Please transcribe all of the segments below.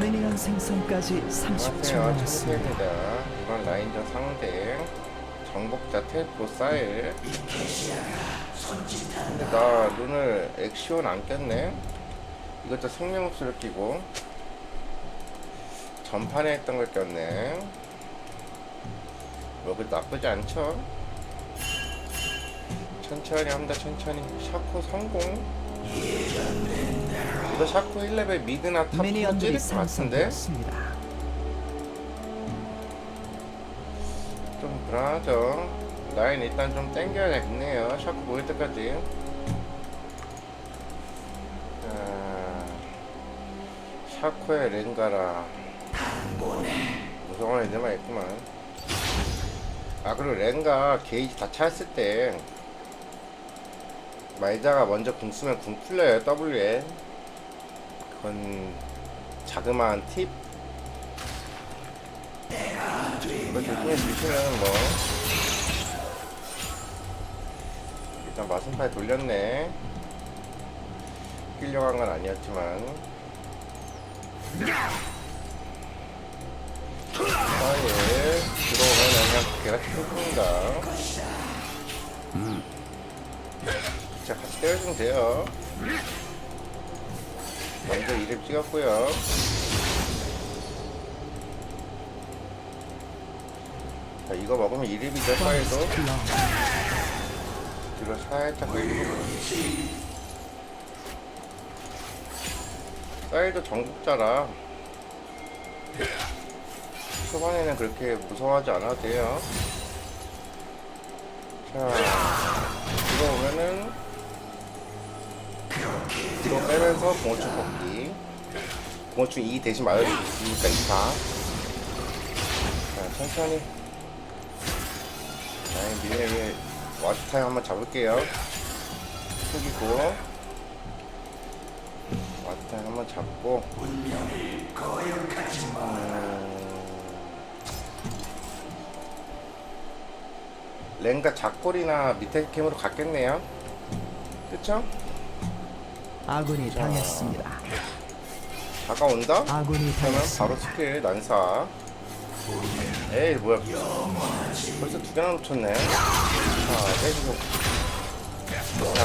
미니언 생성까지 30초 안녕하세요. 남았습니다. 청태입니다. 이번 라인전 상대 정복자 텔포 사일. 근데 나 눈을 액시온 안 꼈네. 이것도 생명수를 끼고 전판에 했던 걸 꼈네. 뭐 그래도 나쁘지 않죠? 천천히 합니다. 천천히. 샤코 성공 이거 샤코 1레벨 미드나 탑 미니언들이 찌를 것 같은데 생성되었습니다. 좀 불안하죠. 라인 일단 좀 땡겨야겠네요. 샤크 보일 때까지. 자, 샤코의 렌가라. 무서운 애들만 있구만. 아, 그리고 렌가 게이지 다 찼을 때, 말자가 먼저 궁 쓰면 궁 풀려요, W에. 그건 자그마한 팁? 이거 조심해 주시면 뭐. 일단 마순팔 돌렸네. 한건 아니었지만. 사이에 들어오면 그냥 걔가 튀깁니다. 자 같이 때려주면 돼요 먼저 이름 찍었고요. 자 이거 먹으면 이름이죠 플러 뒤로 살짝 밀리고 사이도 전국자라 초반에는 그렇게 무서워하지 않아도 돼요. 자 들어오면은 뒤로 빼면서 공어충 뽑기. 공어충 2 대신 맞을 수 있으니까 2파 자 천천히. 자 밀레 위에 와트타임 한번 잡을게요. 숙이고. 와트타임 한번 잡고. 음... 렌가 작골이나 밑에 캠으로 갔겠네요. 그쵸? 아군이 자. 당했습니다. 다가온다? 아군이 그러면 바로 당했습니다. 스킬 난사 에이 뭐야 벌써 두 개나 놓쳤네 자 빼주고 자,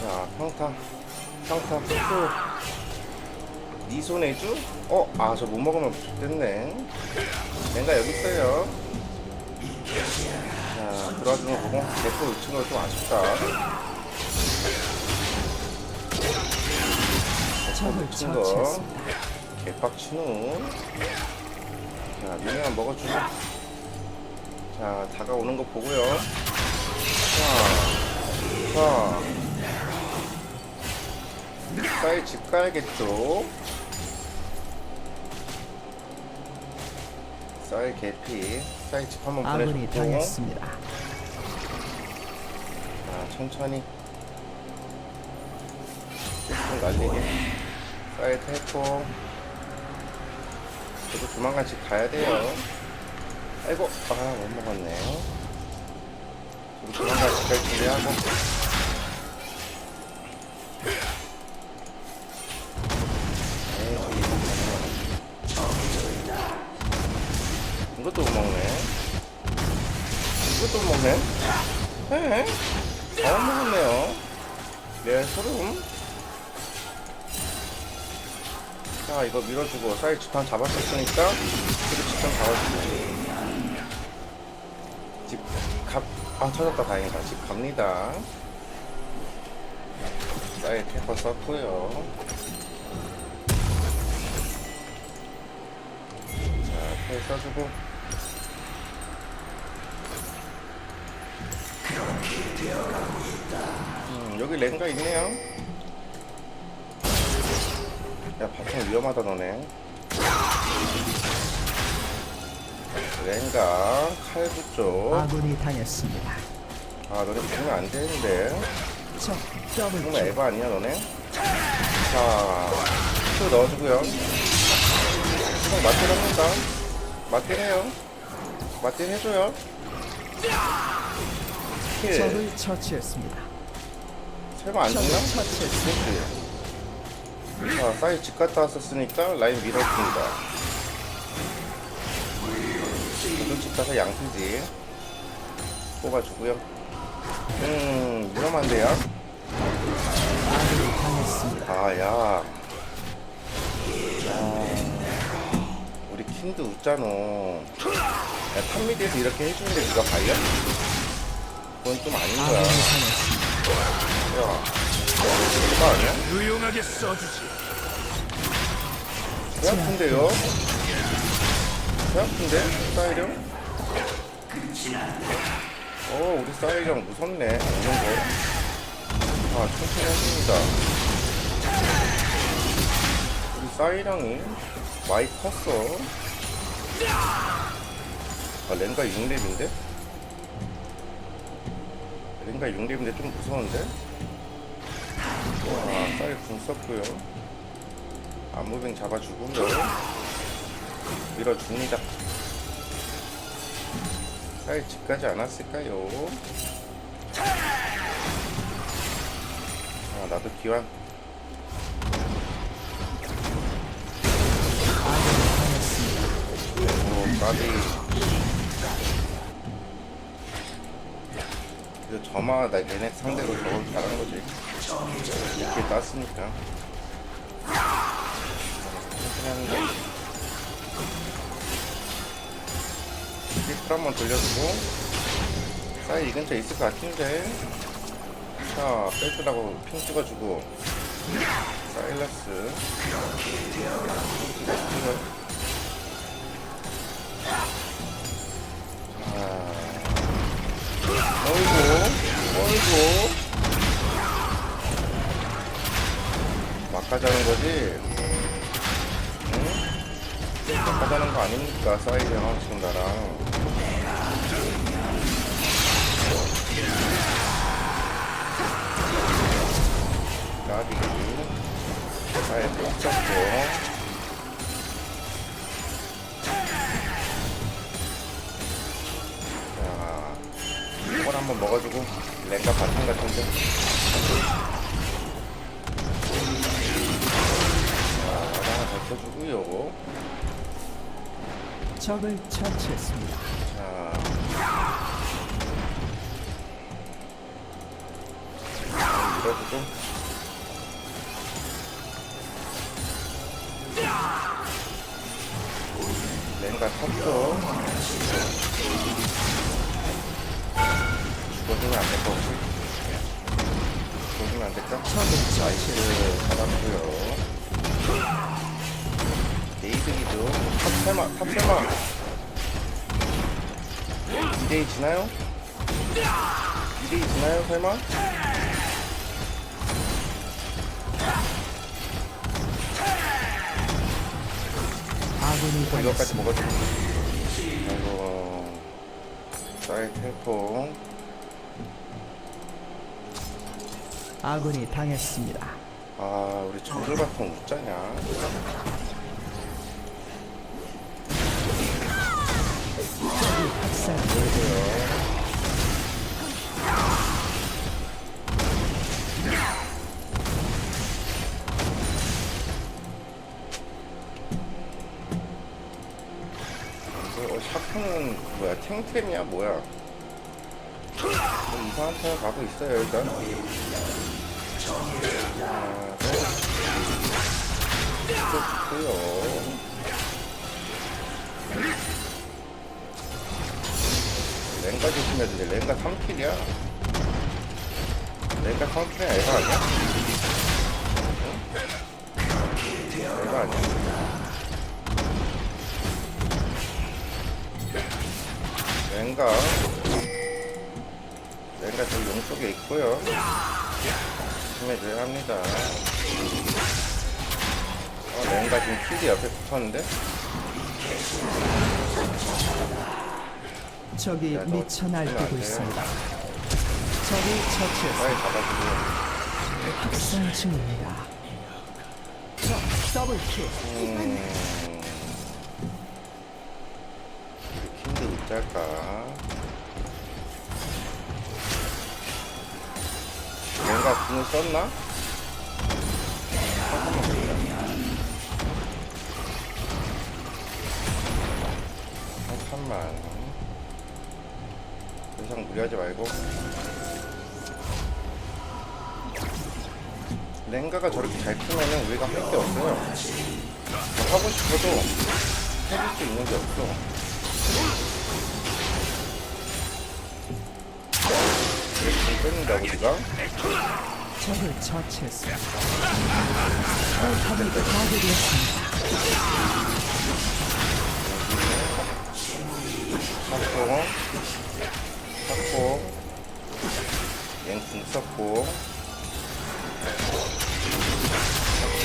자 평타 평타 푸푸 니 손에 주? 어? 아 저 못 먹으면 됐네 내가 여기 있어요 자 들어와주는 거 보고 대포 놓친 거좀 아쉽다 거 처치했습니다. 개빡치노 자 미니만 먹어주고 자 다가오는 거 보고요. 자자. 쌀집 가야겠죠? 쌀 개피. 쌀집 한번 아군이 보내줬고. 당했습니다. 자 천천히. 좀 날리게 쌀 태포 저도 조만간 집 가야 돼요. 아이고 아 못 먹었네 저도 조만간 집갈 준비하고 자 이거 밀어주고 쌀 집한 잡았었으니까 그리고 집좀 잡아주고 집갑아 찾았다 다행이다. 집 갑니다. 쌀 캐퍼 썼고요. 자패 써주고. 음, 여기 랭가 있네요 야 바탕 위험하다 너네 랭가 칼부 쪽 아군이 당했습니다. 아 너네 보면 안 되는데 적 더블 정말 킬. 에바 아니야 너네 자또 넣어주고요 그냥 맞대 합니다 맞대 해요 맞대 해줘요 킬 적을 처치했습니다. 설마 안 적을 죽나? 처치했습니다. 자, 사이 집 갔다 왔었으니까 라인 밀어줍니다. 저도 집 가서 양피지 뽑아주고요. 음, 위험한데요? 아, 야. 아, 우리 킨드 웃잖아. 야, 탑미디에서 이렇게 해주는데 누가 발려? 그건 좀 아닌 거야. 야, 그거 아니야? 유용하게 써주지. 배 아픈데요? 배 아픈데? 사이령? 어, 우리 사이령 무섭네. 오는 거. 아, 천천히 했습니다. 우리 사이령이 많이 컸어. 아, 렌가 6렙인데? 렌가 6렙인데 좀 무서운데? 와, 사이 궁 썼고요. 안무빙 잡아주고요. 밀어줍니다. 사이 집까지 안 왔을까요? 아, 나도 기왕. 까비. 이거 저마, 나 얘네 상대로 저걸 잘한 거지. 이렇게 땄으니까. 거. 피플 한번 돌려주고. 사이 이 근처에 있을 것 같은데. 자, 빼주라고 핑 찍어주고. 사일러스. 찍어. 어이구, 어이구. 막가자는 거지? 응? 막가자는 거 아닙니까? 사이즈랑 지금 나랑. 까비. 사이 꼭 잡고. 한번 먹어주고 랭가 바탕 같은데 덮어주고요. 적을 처치했습니다. 자. 밀어주고 랭가 탔어. 죽어주면 안 될거 없지? 죽어주면 안 될까? 나이스. 잡았고요. 네 이드기도 탑세마 탑세마 2대2 지나요? 2대2 지나요 설마? 아군이 이거까지. 먹어주고 아이고 쌀 텔포 아군이 당했습니다. 아 우리 정글 바통 웃자냐 그러고요 이거 어, 샤프는 뭐야? 탱템이야? 뭐야? 뭐 이상한 편 가고 있어요 일단. 아, 네. 좋고요 랭가 조심해야 돼. 랭가 3킬이야. 랭가 3킬이야. 에바 아니야? 응? 에바 아니야? 랭가. 랭가 저기 용 쪽에 있고요. 조심해줘야 합니다. 어, 랭가 지금 킬이 옆에 붙었는데? 네, 네, 네. 적이 미쳐 날뛰고 있습니다. 적이 처치해서 잡아주고 확산 중입니다. 적 더블킬. 킨드 있달까? 뭔가 궁을 썼나? 어, 잠깐만. 이상 무리하지 말고. 랭가가 저렇게 잘 크면은 우리가 할 게 없어요. 뭐 하고 싶어도 해줄 수 있는 게 없어. 이렇게 뺏는다 우리가. 적을 처치했습니다. 포탑이 파괴되었습니다. 잡 고 잡고 랭궁 썼고 잡고.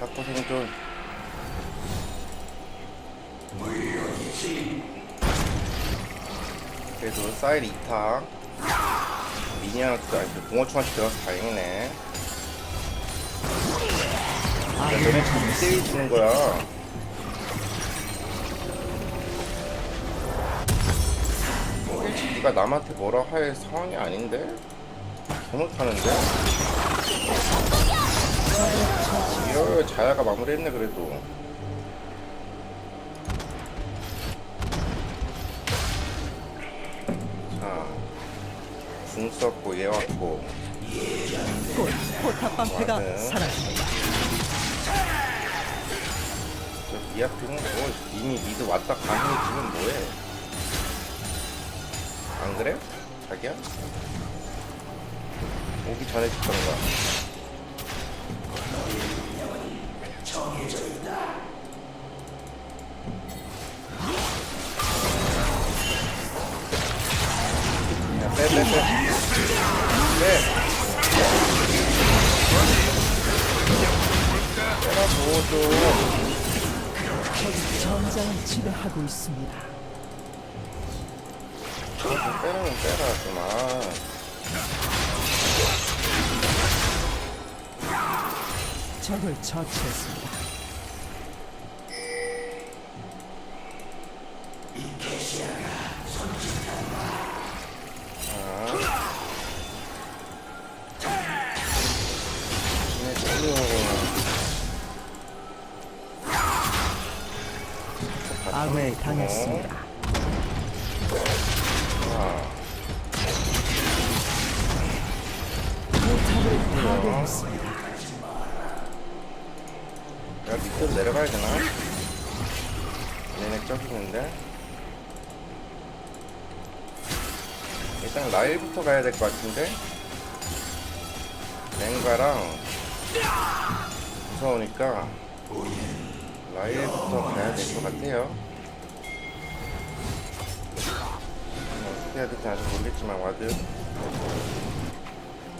잡고 생존. 그래도 사일 2타 미니언한테 아니 공어충한테 들어가서 다행이네. 너네 자꾸 1대1 주는 거야 네가 남한테 뭐라 할 상황이 아닌데? 잘못하는데? 이럴 자야가 마무리했네 그래도 자, 궁 썼고 얘 왔고 곧 포탑 방패가 맞아요. 사라집니다. 저 미아트는 뭐 이미 미드 왔다 가니 지금 뭐해? 안 그래? 자기야? 오기 전에 죽던가. 야, 빼, 빼, 빼. 빼. 빼라고, 좀. 전장을 지배하고 있습니다. 좀 빼라면 빼라 그만 적을 처치했습니다. 네, 빨리 아군이 당했습니다. 내가 밑으로 내려가야 되나? 얘네 있는데? 일단 라일부터 가야 될 것 같은데? 랭가랑 무서우니까 라일부터 가야 될 것 같아요. 어떻게 해야 될지 아직 모르겠지만 와드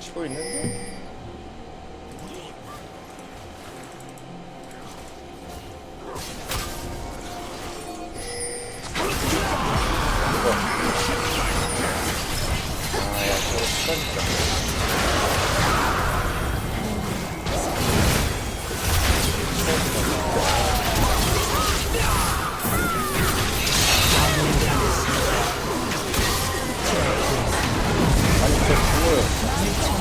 치고 있는데 습관이다 아니 저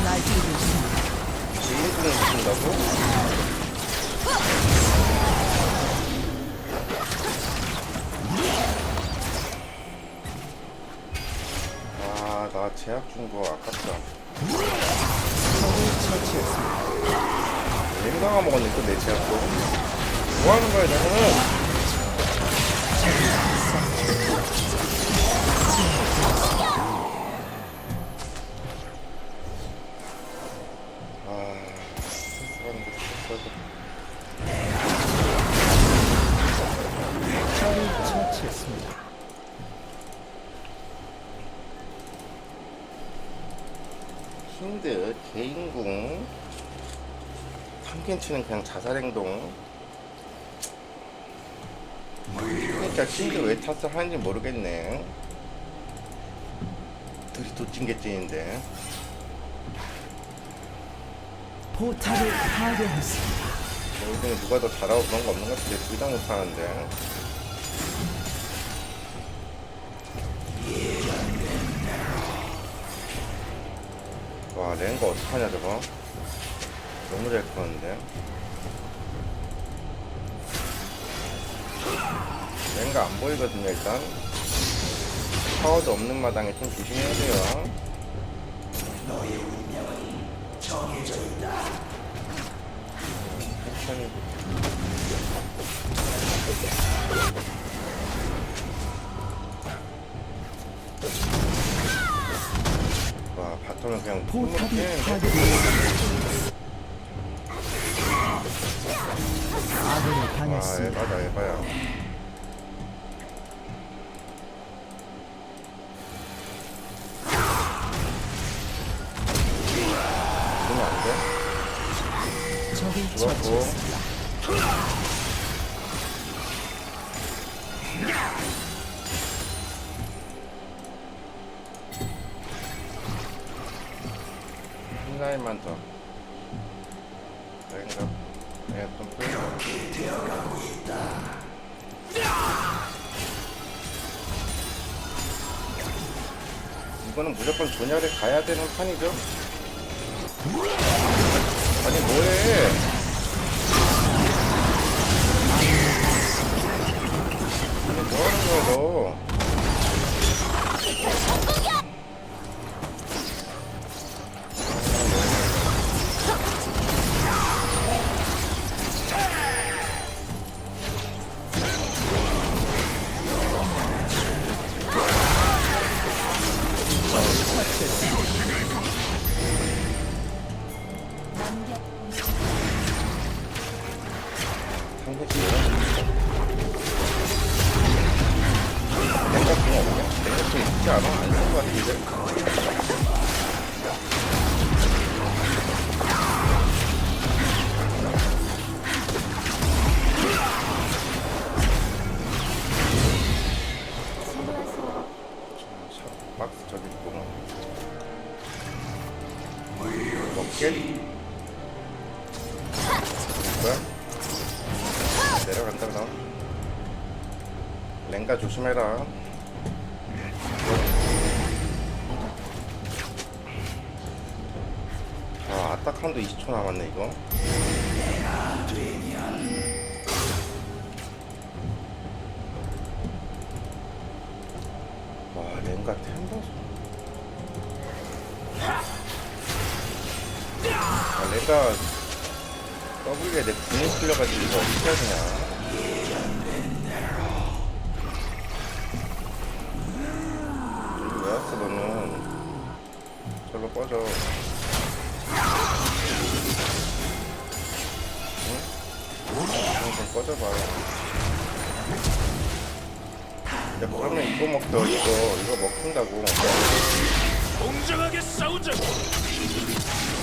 있습니다. 지인분을 주신다고? 나 제약 준 거 아깝다. 랭가가 먹었네, 또 내 제약도. 뭐 하는 거야, 저거는? 탐켄치는 그냥 자살행동. 그러니까 힌드 왜 탓을 하는지 모르겠네. 둘이 도찐개찐인데. 포탑을 파괴했습니다. 우리 중에 누가 더 잘하고 그런 거 없는 것 같은데 둘 다 못하는데. 와 랭거 어떡하냐 저거 너무 잘 크는데 랭가 안 보이거든요 일단. 파워도 없는 마당에 좀 조심해야 돼요. 천천히. 와 바텀은 그냥 포탑이 파괴되었습니다. 아군을 와 당했습니다. 에바다 에바야 그러면 안돼? 적을 죽었고. 처치했습니다. 한 라인만 더 조냐를 가야 되는 판이죠? 먹게? 뭐야? 내려간다 그럼 랭가 조심해라 아 아타칸도 20초 남았네 이거 아 랭가 W에 내 궁이 풀려가지고 이거 어떻게 여기 왜 왔어 너는? 절로 꺼져. 응? 응, 좀 꺼져봐. 야 그러면 이거 먹더 이거 이거 먹힌다고. 공정하게 싸우자. 이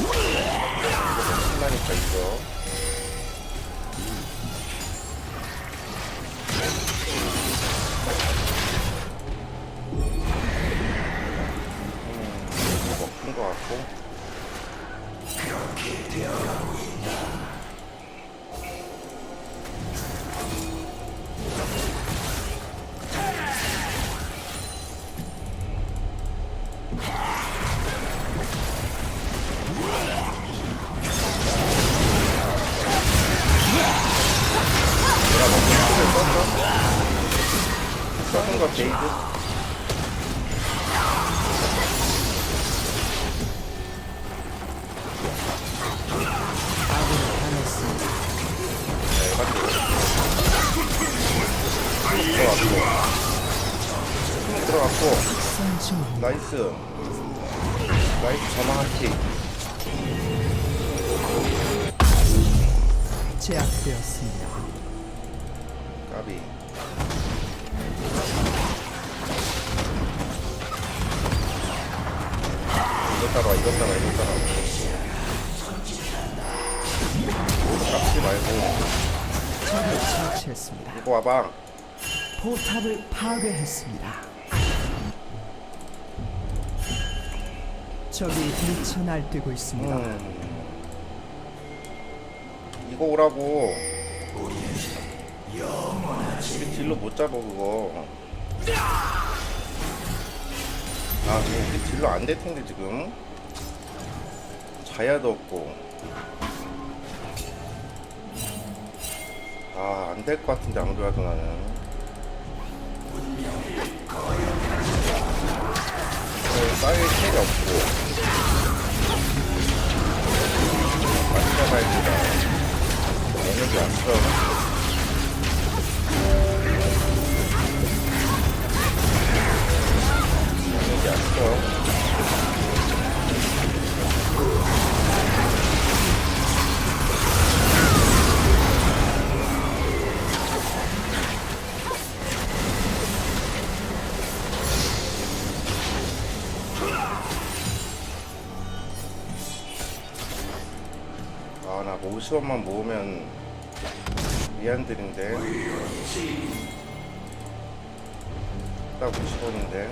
이거 음, 이거 먹힌 거 같고 거? 아군을 당했습니다. 네. 들어갔고. 힘 나이스. 나이스 저망한티. 제압되었습니다. 까비. 따라와, 이거 따라와, 이거 따라와. 깎지 말고. 적을 처치했습니다. 이거 와봐. 포탑을 파괴했습니다. 적이 미쳐 날뛰고 있습니다. 음. 이거 오라고. 우리 딜로 못 잡아 그거. 아 지금 우리 딜로 안 될 텐데 지금. 자야도 없고. 아, 안 될 것 같은데, 안 그래도 나는. 네, 쌓일 텔이 없고. 잡아야 된다. 에너지 왔어. 에너지 왔어. 50원만 모으면 미안드린데. 딱 50원인데.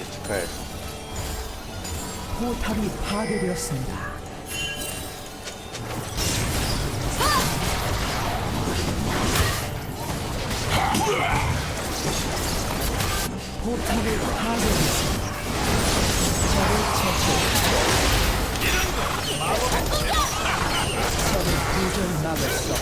예측해야지. 포탑이 파괴되었습니다. 포탑을 파괴 도저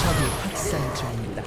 적이 학살 중입니다.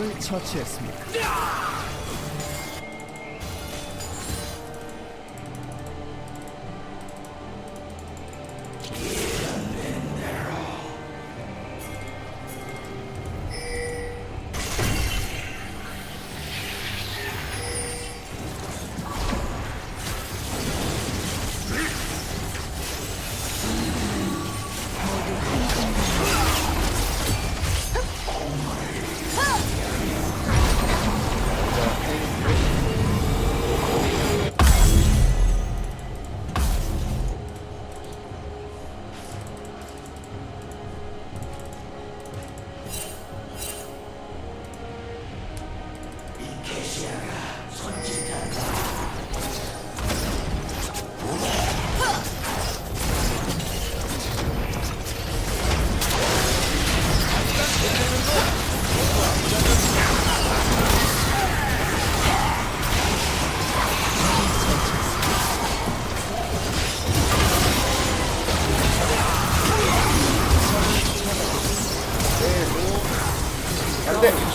적을 처치했습니다. で